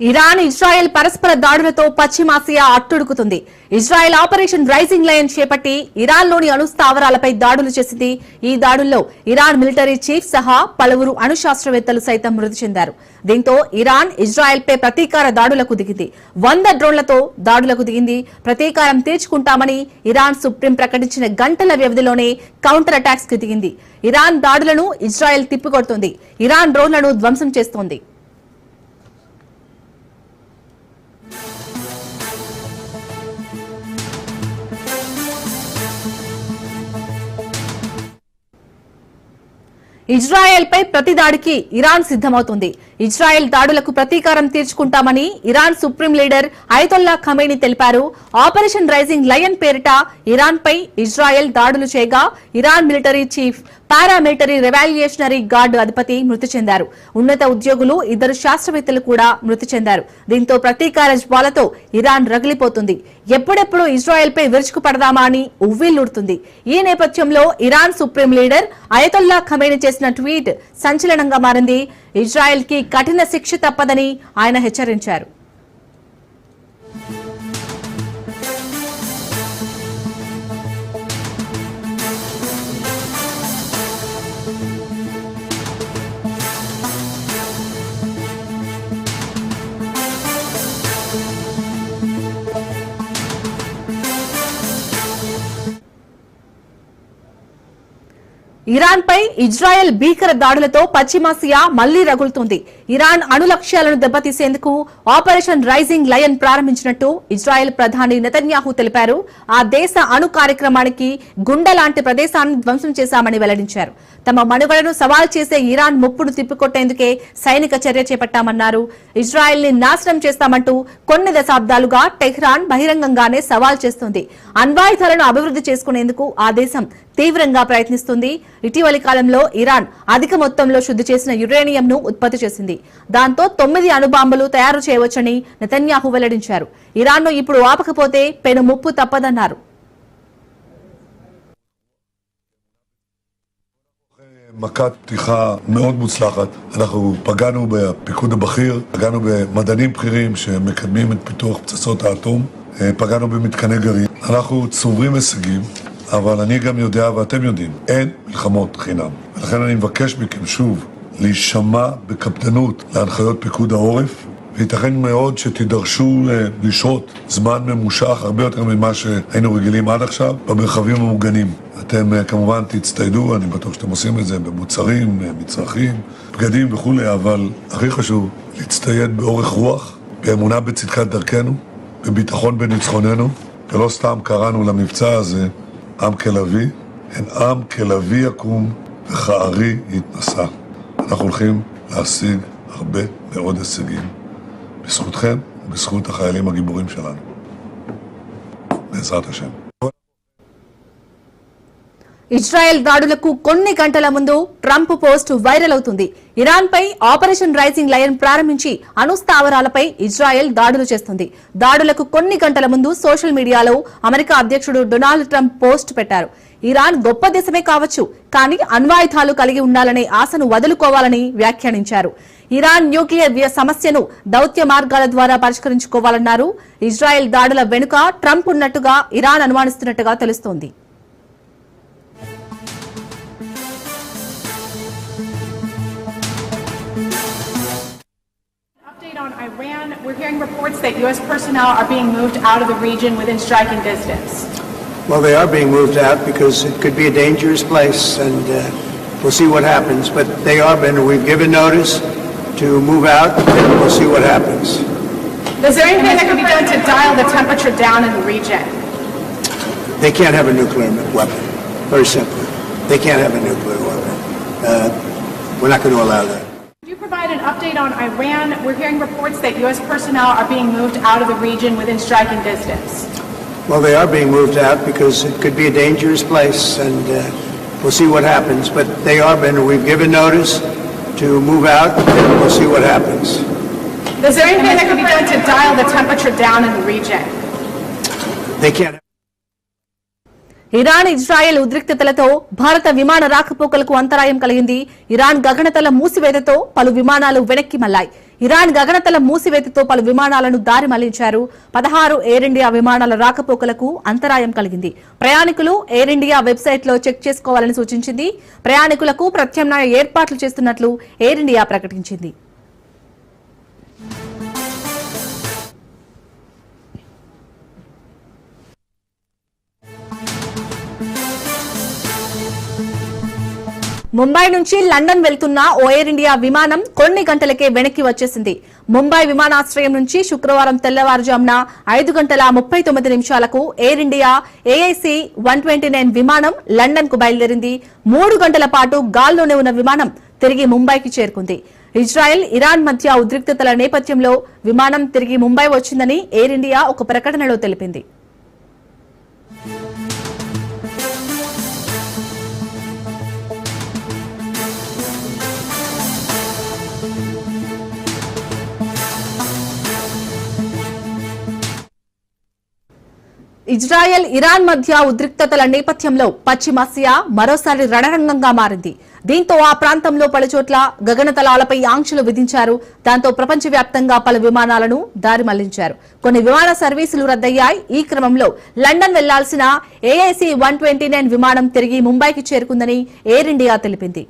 Iran Israel పరస్పర దాడులతో పశ్చిమాసియా అట్టుడుకుతుంది. ఇజ్రాయెల్ ఆపరేషన్ రైజింగ్ లయన్ చేపట్టి ఇరాన్లోని అణు స్థావరాలపై దాడులు చేసింది. ఈ దాడుల్లో ఇరాన్ మిలిటరీ చీఫ్ సహా పలువురు అణు శాస్త్రవేత్తలు సైతం మృతి చెందారు. దీంతో ఇరాన్ ఇజ్రాయెల్ పై ప్రతీకార దాడులకు దిగింది. వంద డ్రోన్లతో దాడులకు దిగింది. ప్రతీకారం తీర్చుకుంటామని ఇరాన్ సుప్రీం ప్రకటించిన గంటల వ్యవధిలోనే కౌంటర్ అటాక్స్కి దిగింది. ఇరాన్ దాడులను ఇజ్రాయెల్ తిప్పికొడుతోంది. ఇరాన్ డ్రోన్లను ధ్వంసం చేస్తోంది. ఇజ్రాయెల్ పై ప్రతి దాడికి ఇరాన్ సిద్ధమవుతుంది. ఇజ్రాయెల్ దాడులకు ప్రతీకారం తీర్చుకుంటామని Iran supreme leader Ayatollah Khamenei తెలిపారు. ఆపరేషన్ రైజింగ్ లయన్ పేరిట ఇరాన్ పై ఇజ్రాయెల్ దాడులు చేయగా Iran military chief paramilitary revolutionary guard అధిపతి మృతి చెందారు. ఉన్నత ఉద్యోగులు ఇద్దరు శాస్త్రవేత్తలు కూడా మృతి చెందారు. దీంతో ప్రతీకార జ్వాలతో ఇరాన్ రగిలిపోతుంది. ఎప్పుడెప్పుడు ఇజ్రాయెల్పై విరుచుకు విరుచుకుపడదామా అని ఉవ్విల్లుడుతుంది ఈ నేపథ్యంలో Iran supreme leader Ayatollah Khamenei చేసిన ట్వీట్ సంచలనంగా మారింది. ఇజ్రాయెల్కి కఠిన శిక్ష తప్పదని ఆయన హెచ్చరించారు. ఇరాన్ పై ఇజ్రాయెల్ భీకర దాడులతో పశ్చిమాసియా మళ్ళీ రగులుతుంది. ఇరాన్ అణు లక్ష్యాలను దెబ్బతీసేందుకు ఆపరేషన్ రైజింగ్ లయన్ ప్రారంభించినట్టు ఇజ్రాయెల్ ప్రధాని నెతన్యాహు తెలిపారు. ఆ దేశ అణు కార్యక్రమానికి గుండె లాంటి ప్రదేశాన్ని ధ్వంసం చేశామని వెల్లడించారు. తమ మనుగడను సవాల్ చేసే ఇరాన్ ముప్పును తిప్పికొట్టేందుకే సైనిక చర్య చేపట్టామన్నారు. ఇజ్రాయెల్ని నాశనం చేస్తామంటూ కొన్ని దశాబ్దాలుగా టెహ్రాన్ బహిరంగంగానే సవాల్ చేస్తుంది. అణ్వాయుధాలను అభివృద్ధి చేసుకునేందుకు ఆ దేశం తీవ్రంగా ప్రయత్నిస్తుంది ఇటీవలి కాలంలో ఇరాన్ అధిక మొత్తంలో శుద్ధి చేసిన యురేనియంను ఉత్పత్తి చేసింది దాంతో తొమ్మిది అణుబాంబులు తయారు చేయవచ్చని నెతన్యాహు వెల్లడించారు ఇరాన్ను ఇప్పుడు ఆపకపోతే పెను ముప్పు తప్పదన్నారు מכת פתיחה מאוד מוצלחת. אנחנו פגענו בפיקוד הבכיר, פגענו במדענים בכירים שמקדמים את פיתוח פצצות האטום, אה, פגענו במתקני גרעין. אנחנו צוברים הישגים, אבל אני גם יודע ואתם יודעים, אין מלחמות חינם. ולכן אני מבקש מכם שוב להישמע בקפדנות להנחיות פיקוד העורף, וייתכן מאוד שתידרשו אה, לשהות זמן ממושך הרבה יותר ממה שהיינו רגילים עד עכשיו במרחבים המוגנים. אתם אה, כמובן תצטיידו, אני בטוח שאתם עושים את זה במוצרים, אה, מצרכים, בגדים וכולי, אבל הכי חשוב, להצטייד באורך רוח, באמונה בצדקת דרכנו, בביטחון בניצחוננו, ולא סתם קראנו למבצע הזה עם כלביא, הן עם כלביא יקום וכארי יתנשא. אנחנו הולכים להשיג הרבה מאוד הישגים. בזכותכם ובזכות החיילים הגיבורים שלנו. בעזרת השם. ఇజ్రాయెల్ దాడులకు కొన్ని గంటల ముందు ట్రంప్ పోస్ట్ వైరల్ అవుతుంది. ఇరాన్ పై ఆపరేషన్ రైజింగ్ లయన్ ప్రారంభించి అనుస్థావరాలపై ఇజ్రాయెల్ దాడులు చేస్తుంది. దాడులకు కొన్ని గంటల ముందు సోషల్ మీడియాలో అమెరికా అధ్యక్షుడు డొనాల్డ్ ట్రంప్ పోస్ట్ పెట్టారు. ఇరాన్ గొప్ప దేశమే కావచ్చు కానీ అణ్వాయుధాలు కలిగి ఉండాలనే ఆశను వదులుకోవాలని వ్యాఖ్యానించారు. ఇరాన్ న్యూక్లియర్ సమస్యను దౌత్య మార్గాల ద్వారా పరిష్కరించుకోవాలన్నారు. ఇజ్రాయెల్ దాడుల వెనుక ట్రంప్ ఉన్నట్టుగా ఇరాన్ అనుమానిస్తున్నట్టుగా తెలుస్తోంది. Hearing reports that U.S. personnel are being moved out of the region within striking distance. Well, they are being moved out because it could be a dangerous place, and uh, we'll see what happens. But they are been, we've given notice to move out, and we'll see what happens. Is there anything that can be done to dial the temperature down in the region? They can't have a nuclear weapon, very simply. They can't have a nuclear weapon. Uh, we're not going to allow that. Provide an update on Iran? We're hearing reports that U.S. personnel are being moved out of the region within striking distance. Well, they are being moved out because it could be a dangerous place, and uh, we'll see what happens. But they are been, we've given notice to move out, and we'll see what happens. Is there anything that can be done to dial the temperature down in the region? They can't. Iran Israel ఉద్రిక్తతలతో భారత విమాన రాకపోకలకు అంతరాయం కలిగింది. Iran గగనతల మూసివేతతో పలు విమానాలు వెనక్కి మళ్ళాయి Iran గగనతల మూసివేతతో పలు విమానాలను దారి మళ్ళించారు. పదహారు ఎయిర్ ఇండియా విమానాల రాకపోకలకు అంతరాయం కలిగింది. ప్రయాణికులు ఎయిర్ ఇండియా వెబ్సైట్లో చెక్ చేసుకోవాలని సూచించింది. ప్రయాణికులకు ప్రత్యామ్నాయ ఏర్పాట్లు చేస్తున్నట్లు ఎయిర్ ఇండియా ప్రకటించింది. ముంబై నుంచి లండన్ వెళ్తున్న ఓ ఎయిర్ ఇండియా విమానం కొన్ని గంటలకే వెనక్కి వచ్చేసింది. ముంబై విమానాశ్రయం నుంచి శుక్రవారం తెల్లవారుజామున ఐదు గంటల ముప్పై తొమ్మిది నిమిషాలకు air India AIC one twenty nine విమానం లండన్కు బయలుదేరింది. మూడు గంటల పాటు గాల్లోనే ఉన్న విమానం తిరిగి ముంబైకి చేరుకుంది. ఇజ్రాయెల్ ఇరాన్ మధ్య ఉద్రిక్తతల నేపథ్యంలో విమానం తిరిగి ముంబై వచ్చిందని ఎయిర్ ఇండియా ఒక ప్రకటనలో తెలిపింది. ఇజ్రాయెల్ ఇరాన్ మధ్య ఉద్రిక్తతల నేపథ్యంలో పశ్చిమాసియా మరోసారి రణరంగంగా మారింది. దీంతో ఆ ప్రాంతంలో పలుచోట్ల గగనతలాలపై ఆంక్షలు విధించారు. దాంతో ప్రపంచవ్యాప్తంగా పలు విమానాలను దారి మళ్ళించారు. కొన్ని విమాన సర్వీసులు రద్దయ్యాయి. ఈ క్రమంలో లండన్ వెళ్ళాల్సిన ఏఐసి వన్ విమానం తిరిగి ముంబైకి చేరుకుందని ఎయిర్ ఇండియా తెలిపింది.